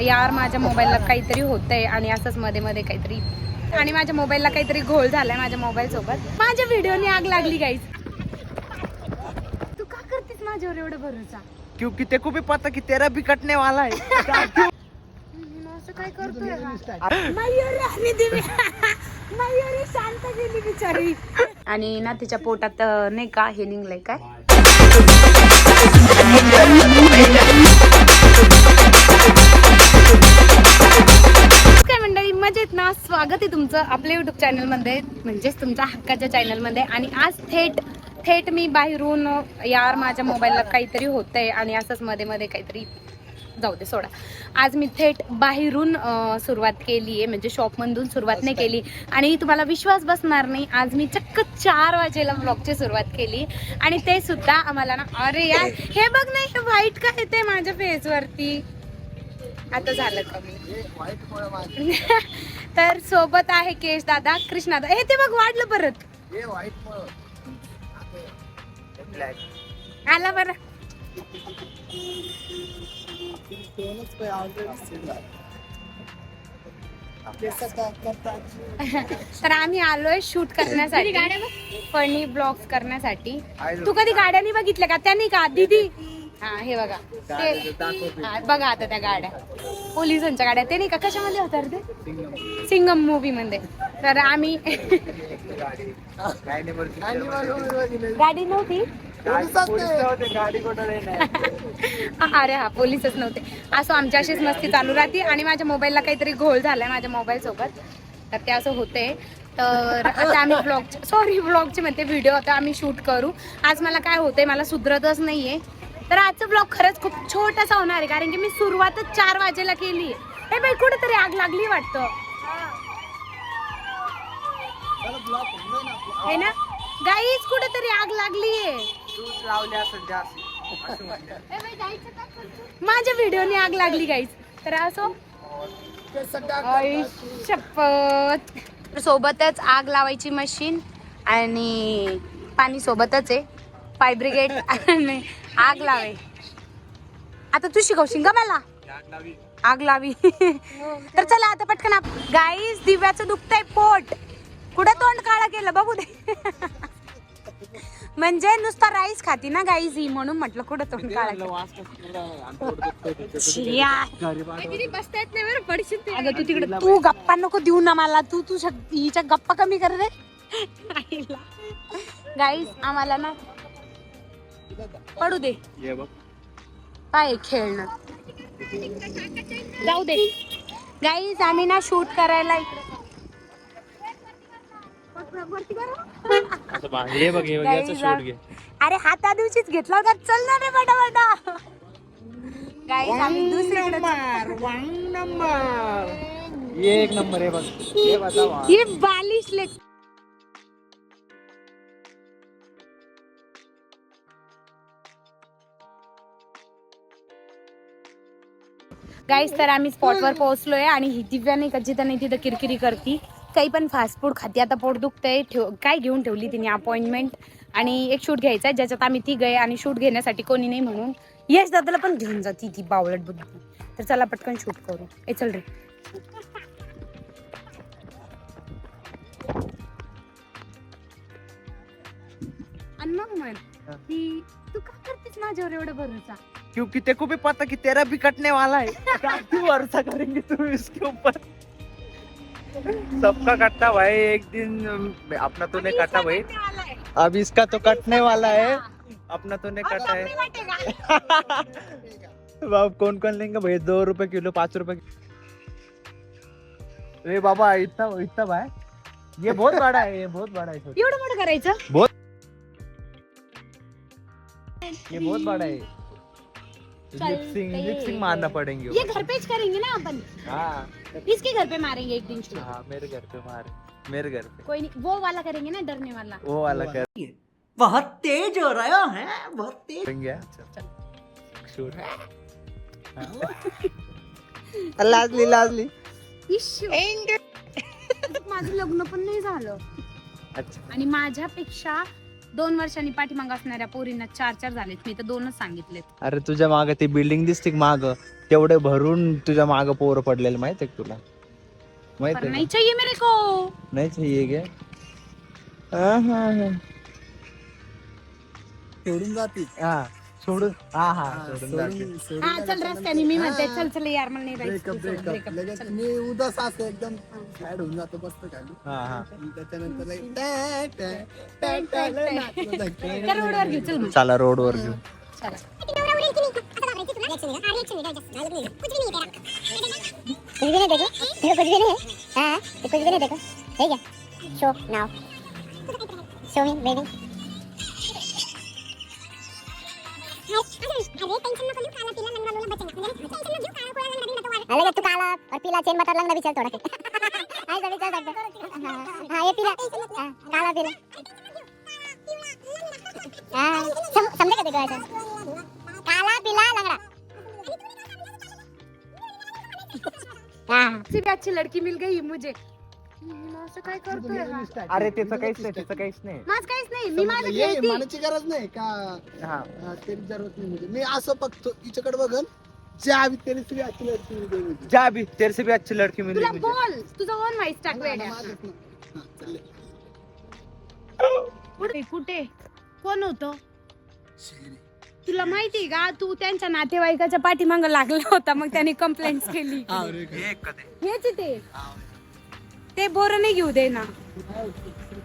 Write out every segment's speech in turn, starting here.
यार माझ्या मोबाईलला काहीतरी होतंय आणि असंच मध्ये मध्ये काहीतरी. आणि माझ्या मोबाईलला काहीतरी घोळ झालाय माझ्या मोबाईल सोबत. माझ्या व्हिडिओनी आग लागली गाईस तू का करतेस माझ्यावर एवढं भरोसा? क्योंकि तेको भी पता कि तेरा भी कटने वाला है। असं काय करतोय हा? मयुरी आणि दिव्या मयुरी शांत गेली बिचारी. आणि ना तिच्या पोटात अं, नाही का हे निघलंय काय? मजेत ना स्वागत आहे तुमचं आपल्या युट्यूब चॅनलमध्ये म्हणजेच तुमच्या हक्काच्या चॅनलमध्ये आणि आज थेट थेट मी बाहेरून यार माझ्या मोबाईलला काहीतरी होतंय आणि असंच मध्ये मध्ये काहीतरी जाऊ दे सोडा. आज मी थेट बाहेरून सुरुवात केली आहे म्हणजे शॉपमधून सुरुवात नाही केली. आणि तुम्हाला विश्वास बसणार नाही आज मी चक्क चार वाजेला ब्लॉगची सुरुवात केली. आणि ते सुद्धा आम्हाला ना अरे यार हे बघ नाही हे व्हाईट काय येते माझ्या फेसवरती आता झालं कमी. तर सोबत आहे केश दादा कृष्णा दादा. हे ते बघ वाढलं परत. आला बरं. तर आम्ही आलोय शूट करण्यासाठी. फनी ब्लॉग्स करण्यासाठी. तू कधी गाड्यानी बघितल्या का? त्यांनी का? दीदी? हा हे बघा. ते हा, बघा आता त्या गाड्या. पोलिसांच्या गाड्या ते नाही का? कशामध्ये होत्या रे ते? सिंगम मूवी मध्ये. तर आम्ही गाडी नव्हती. अरे हा पोलीसच नव्हते. असं आमच्या अशीच मस्ती चालू राहते आणि माझ्या मोबाईलला काहीतरी घोळ झालाय माझ्या मोबाईल सोबत. तर ते असं होते. तर आता आम्ही ब्लॉग सॉरी ब्लॉगचे म्हणते व्हिडिओ आता आम्ही शूट करू. आज मला काय होतंय मला सुधरतच नाहीये. तर आजचा ब्लॉग खरंच खूप छोटासा होणार आहे कारण की मी सुरुवातच चार वाजेला केली हे बाई कुठेतरी आग लागली वाटतं. है ना? गाईच कुठेतरी आग जास्त. माझ्या व्हिडिओने आग लागली गाईज तर असो. शपथ. सोबतच आग लावायची मशीन आणि पाणी सोबतच आहे. फाय ब्रिगेड आणि आग लावे. आता तू शिकवशील का मला. आग लावी. तर चला आता पटकन गाईज दिव्याचं दुखतंय पोट. कुठं तोंड काळा केलं? बघू दे. म्हणजे नुसता राईस खाती ना गाईज ही म्हणून म्हटलं कुठं तोंड काळा. अगं तू तिकडे तू गप्पा नको देऊ ना मला. तू तू शक- हिच्या गप्पा कमी कर रे. गाईज आम्हाला ना पडू दे. काय खेळणं? जाऊ दे. गाईज आम्ही ना शूट करायला अरे हा त्या दिवशीच घेतला होता. चल ना रे बडा बडा गाईज आम्ही दुसरीकडे ये एक नंबर आहे बघ. हे बालिश ले गाईस तर आम्ही स्पॉटवर पोहोचलोय आणि ही दिव्या नाही का जिथं नाही तिथं किरकिरी करती. काही पण फास्ट फूड खाती. आता पोट दुखतंय. ठेव काय घेऊन ठेवली तिने अपॉइंटमेंट आणि एक शूट घ्यायचा आहे ज्याच्यात आम्ही ती गए आणि शूट घेण्यासाठी कोणी नाही म्हणून. यश दादाला पण घेऊन जाती ती बावळट बुद्धी. तर चला पटकन शूट करू. ए चल रे. की तू का करतेस माझ्यावर एवढं भरोसा? क्योंकि तेको भी पता कि तेरा भी कटने वाला है। क्यों भरोसा करेंगे तुम इसके ऊपर। सबका कटता भाई एक दिन अपना तो नहीं कटा भाई। अब इसका तो कटने वाला है। अपना तो नहीं कटा है। बाब कौन कौन लेंगे भाई दो रुपए किलो पाँच रुपए ए बाबा इतना इतना भाई। ये बहुत बड़ा है ये बहुत बड़ा है। एवढं मोठं करायचं? ये बहुत बड़ा है। लिपसिंग लिपसिंग मारना पड़ेंगे ये घर पे करेंगे ना अपन। हाँ। इसके घर पे मारेंगे एक दिन हाँ मेरे घर पे मार। मेरे घर पे। कोई नहीं वो वाला करेंगे ना डरने वाला। वो वाला कर बहुत तेज हो रहा है बहुत तेज करेंगे शूट लाजली लाजली माझं लग्न पण नाही झालं. अच्छा। आणि माझ्यापेक्षा दोन वर्षांनी पाठीमाग असणाऱ्या पोरींना चार चार झालेत. मी तर दोनच सांगितलेत. अरे तुझ्या माग ती बिल्डिंग दिसते माग? केवढे भरून तुझ्या माग पोर पडलेले माहितीये का तुला? पर माहितीये नहीं? चाहिए मेरे को. नाही चाहिए क्या हा, हा, हा. सोडून जाते. हा. सोडून. हा हा सोडून जाते. सोडून हा चल रस्त्याने मी म्हणते चल चल यार मला नाही ब्रेकअप जायचं ब्रेकअप. लगेच मी उदास असं एकदम सॅड होऊन जातो बसतो खाली. हा हा. आणि त्याच्यानंतर like टॅ, टॅ, टॅ, टॅ, लय नाचलं जायचं. त्या रोडवर घेऊ चल मग. चला रोड वर घेऊ. चला. कुछ भी नहीं देखो देखो कुछ भी नहीं है हाँ ये कुछ भी नहीं देखो। ठीक है show now show me baby अलग तू काला और पीला चेन बता लंगड़ा भी चल थोड़ा. हाय सभी चल सकते हाँ ये पीला. काला पीला. हाँ सम, समझे क्या देखो ऐसा काला पीला लंगड़ा. हाँ हाँ. से अच्छी लड़की मिल गई मुझे. असं काय करतोय हा? अरे त्याचं काहीच नाही त्याचं काहीच नाही. माझं काहीच नाही मी माझं ये खेळते. म्हणायची गरज नाही का? हा. हा, ते जरूरत नाही म्हणजे. मी असं बघतो तिच्याकडे बघन ज्या मिल गई मुझे. जा भी तेरे से भी अच्छी लड़की मिली तुला मुझे बोल तुझं ओन व्हाईस टाक वेड्या. हा. कुठे कुठे? कोण होतो? तुला माहिती का? तू त्यांच्या नातेवाईकाच्या पाठीमाग लागला होता मग त्याने कंप्लेंट केली. हा, हेच ते. ते बोर नहीं घेऊ दे ना.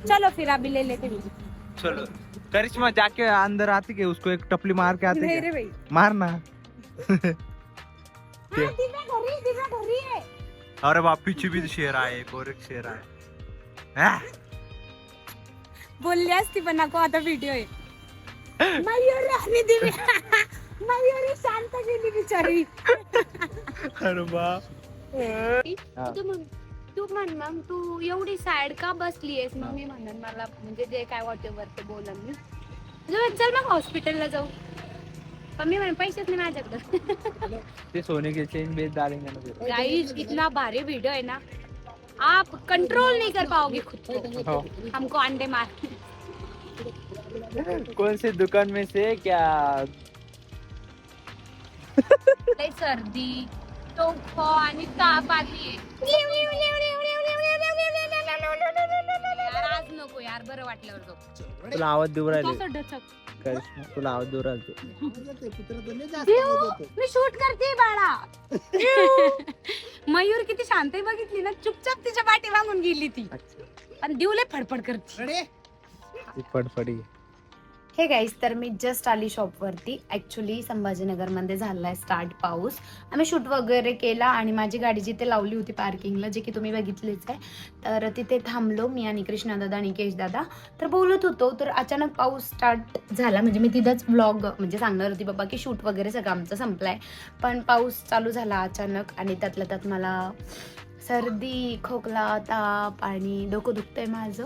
चलो फिर अभी ले लेते. हैं। चलो करिश्मा जाके अंदर आती के उसको एक टपली मार के आते नहीं भाई. मार ना. हाँ, दिव्या घरी दिव्या घरी. आहे अरे बाप पीछे भी शेर आए एक और एक शेर आए. हाँ? बोलली असती पण नको आता व्हिडिओ आहे. मयुरी आणि दिव्या मयुरी शांत गेली बिचारी. अरे बाप. हा. तू म्हण मग तू एवढी सॅड का बसलीयस? मग मी म्हणन मला म्हणजे जे काय वॉटेवर ते बोलन मी. चल मग हॉस्पिटलला जाऊ. पण मी म्हण पैसेच नाही माझ्याकडं. ते सोने के चेन बेच डालेंगे ना फिर गाइस इतना भारी वीडियो है ना. आप कंट्रोल नहीं कर पाओगे खुद को. हो. हमको अंडे मार. कौन सी दुकान में से क्या? सर्दी टोक आणि ताप आली बरं वाटल्यावर जाऊ. तुला आवाज देऊ राहिले. कसं डचक. करिश्मा तुला आवाज देऊ राहिले. लय. मी शूट करते बाळा. मयूर किती शांत आहे बघितली ना चुपचाप तिच्या पाठी मागून गेली ती. आणि दिवले फडफड करते. ती फडफडी. हे गाईज तर मी जस्ट आली शॉपवरती ॲक्च्युली संभाजीनगरमध्ये झाला आहे स्टार्ट पाऊस. आम्ही शूट वगैरे केला आणि माझी गाडी जिथे लावली होती पार्किंगला जे की तुम्ही बघितलीच आहे तर तिथे थांबलो मी आणि कृष्णादादा आणि दादा. तर बोलत होतो तर अचानक पाऊस स्टार्ट झाला. म्हणजे मी तिथंच व्लॉग म्हणजे सांगणार होती बाबा की शूट वगैरे सगळं आमचं संपलं आहे पण पाऊस चालू झाला अचानक आणि त्यातल्या त्यात मला सर्दी खोकला ताप आणि डोकं दुखतंय माझं.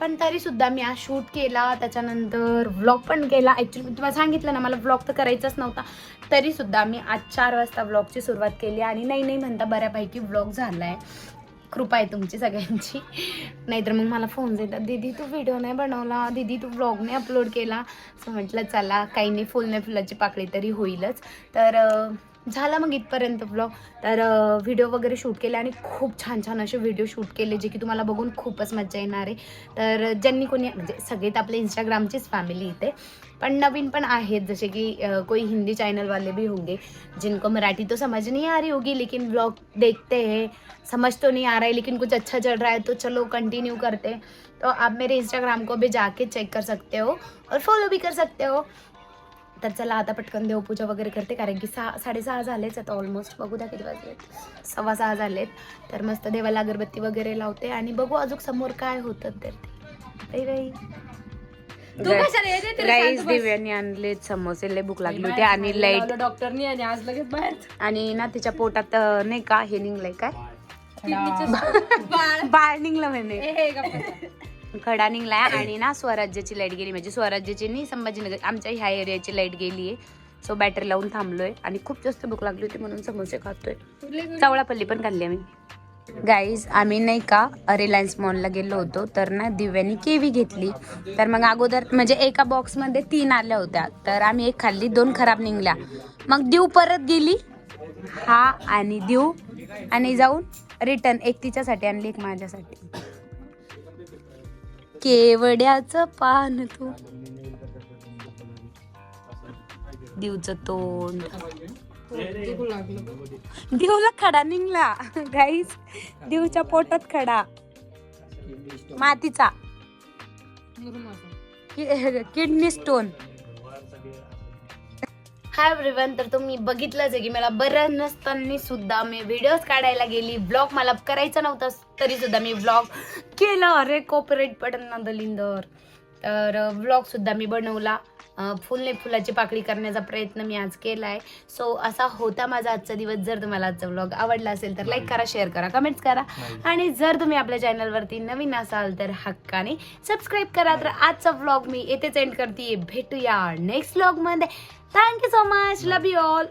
पण तरी सुद्धा मी आज शूट केला त्याच्यानंतर व्लॉग पण केला. ॲक्च्युली तुम्हाला सांगितलं ना मला व्लॉग तर करायचाच नव्हता. तरी सुद्धा मी आज चार वाजता व्लॉगची सुरुवात केली आणि नाही नाही म्हणता बऱ्यापैकी व्लॉग झाला आहे कृपा आहे तुमची सगळ्यांची. नाहीतर मग मला फोन येतात दीदी तू व्हिडिओ नाही बनवला. दीदी तू व्लॉग नाही अपलोड केला. असं म्हटलं चला काही नाही फुल नाही फुलाची पाकळी तरी होईलच. तर झाला मग इथपर्यंत ब्लॉग तर व्हिडिओ वगैरे शूट केले आणि खूप छान छान असे व्हिडिओ शूट केले जे की तुम्हाला बघून खूपच मजा येणार आहे. तर ज्यांनी कोणी म्हणजे सगळे तर आपले इंस्टाग्रामचीच फॅमिली इथे. पण नवीन पण आहेत जसे की कोई हिंदी चैनल वाले भी होंगे जिनको मराठी तो समझ नहीं आ रही होगी लेकिन ब्लॉग देखते हैं समझ तो नहीं आ रहा है लेकिन कुछ अच्छा चल रहा है तो चलो कंटिन्यू करते हैं। तो आप मेरे इंस्टाग्राम को भी जाके चेक कर सकते हो और फॉलो भी कर सकते हो। तर चला आता पटकन देवपूजा वगैरे करते कारण की सहा साडेसहा झालेच आता ऑलमोस्ट बघू द्या किती वाजलेत. सव्वा सहा झालेत. तर मस्त देवाला अगरबत्ती वगैरे लावते आणि बघू अजून समोर काय होतं तर ते. राईस दिव्याने आणले समोसे लय भूक लागली होती आणि लाइट डॉक्टरनी आणि आज लगेच बाहेर. आणि ना तिच्या पोटात नाही का हे निघलंय काय? बाळ. निघलं म्हणे. खडा निघलाय आणि ना स्वराज्याची लाइट गेली. म्हणजे स्वराज्याची नाही संभाजीनगर आमच्या ह्या एरियाची लाइट गेली आहे सो बॅटरी लावून थांबलोय. आणि खूप जास्त भूक लागली होती म्हणून समोसे खातोय. चवळापल्ली पण खाल्ली आम्ही. गाईज आम्ही नाही का रिलायन्स मॉलला गेलो होतो. तर ना दिव्यानी केवी घेतली. तर मग अगोदर म्हणजे एका बॉक्समध्ये तीन आल्या होत्या. तर आम्ही एक खाल्ली दोन खराब निघल्या. मग दिव परत गेली. हा आणि देऊ आणि जाऊन रिटर्न एक तिच्यासाठी आणली एक माझ्यासाठी. केवड्याचं पान तू. देवचं तोंड. देवला खडा निघला. गाईस देवच्या पोटात खडा. मातीचा. किडनी स्टोन हाय एव्हरीवन तर तुम्ही बघितलंच आहे की मला बरं नसताना सुद्धा मी व्हिडिओज काढायला गेली. ब्लॉग मला करायचा नव्हता तरी सुद्धा मी ब्लॉग केला. अरे कॉपरेट बटन दलिंदर. तर ब्लॉग सुद्धा मी बनवला. फुलने फुलाची पाकळी करण्याचा प्रयत्न मी आज केला आहे सो असा होता माझा आजचा दिवस. जर तुम्हाला आजचा ब्लॉग आवडला असेल तर लाईक करा शेअर करा कमेंट्स करा. आणि जर तुम्ही आपल्या चॅनलवरती नवीन असाल तर हक्काने सबस्क्राईब करा. तर आजचा व्लॉग मी येथेच एंड करते भेटूया next व्लॉगमध्ये thank you so much love you all